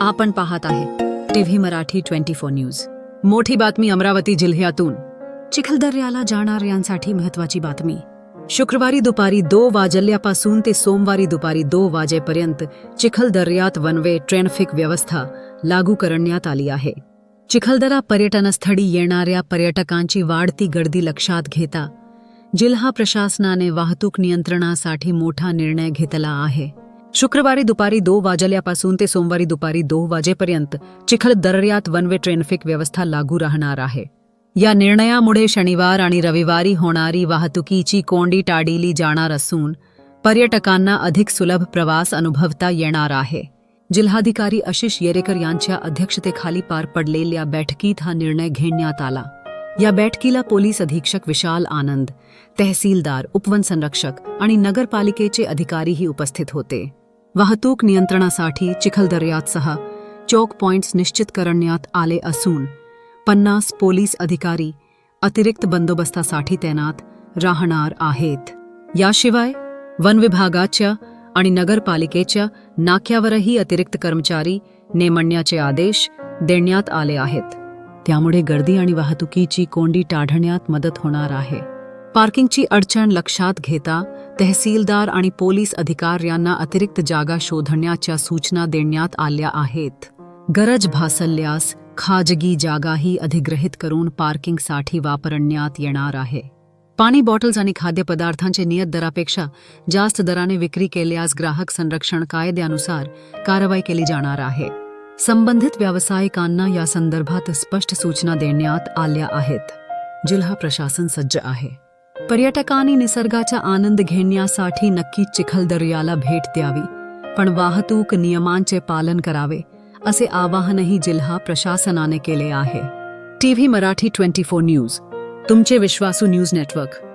आपण पाहत आहे. TV Marathi twenty four news. मोठी बातमी अमरावती जिल्ह्यातून. चिखलदर्याला जाणाऱ्यांसाठी महत्वाची बातमी. शुक्रवारी दुपारी दो वाजल्यापासून ते सोमवारी दुपारी दो वाजेपर्यंत चिखलदर्यात वनवे ट्रॅफिक व्यवस्था लागू करण्यात आली आहे. चिखलदरा पर्यटनस्थळी येणाऱ्या पर्यटकांची वाढती गर्दी लक्षात घेता जिल्हा प्रशासनाने वाहतूक नियंत्रणासाठी मोठा निर्णय घेतला आहे. शुक्रवारी दुपारी दो वाजल्यापासून ते सोमवारी दुपारी दो वाजेपर्यंत चिखल दर्यात वन वे ट्रेनफिक व्यवस्था लागू राहणार आहे. या निर्णयामुळे शनिवार आणि रविवारी होणारी वाहतुकीची कोंडी टाळली जाणार असून पर्यटकांना अधिक सुलभ प्रवास अनुभवता येणार आहे. जिल्हाधिकारी आशिष येरेकर यांच्या अध्यक्षतेखाली पार पडलेल्या बैठकीत हा निर्णय घेण्यात आला. या बैठकीला पोलीस अधीक्षक विशाल आनंद तहसीलदार उपवन संरक्षक आणि नगरपालिकेचे अधिकारीही उपस्थित होते. वाहतूक नियंत्रणासाठी चिखलदऱ्यातसह चौक पॉइंट्स निश्चित करण्यात आले असून पन्नास पोलीस अधिकारी अतिरिक्त बंदोबस्तासाठी तैनात राहणार आहेत. याशिवाय वन विभागाच्या आणि नगरपालिकेच्या नाक्यावरही अतिरिक्त कर्मचारी नेमण्याचे आदेश देण्यात आले आहेत. त्यामुळे गर्दी आणि वाहतुकीची कोंडी टाढण्यात मदत होणार आहे. पार्किंगची अडचण लक्षात घेता तहसीलदार आणि पोलीस अधिकाऱ्यांना अतिरिक्त जागा शोधण्याच्या सूचना देण्यात आल्या आहेत. गरज भासल्यास खाजगी जागाही अधिग्रहित करून पार्किंगसाठी वापरण्यात येणार आहे. पाणी बॉटल्स आणि खाद्यपदार्थांचे नियत दरापेक्षा जास्त दराने विक्री केल्यास ग्राहक संरक्षण कायद्यानुसार कारवाई केली जाणार आहे. संबंधित व्यावसायिकांना या संदर्भात स्पष्ट सूचना देण्यात आल्या आहेत. जिल्हा प्रशासन सज्ज आहे. पर्यटकांनी निसर्गाचा आनंद घेण्यासाठी नक्की चिखलदर्याला भेट द्यावी. पण वाहतूक नियमांचे पालन करावे असे आवाहनही जिल्हा प्रशासनाने केले आहे. TV Marathi twenty four news. तुमचे विश्वासू न्यूज नेटवर्क.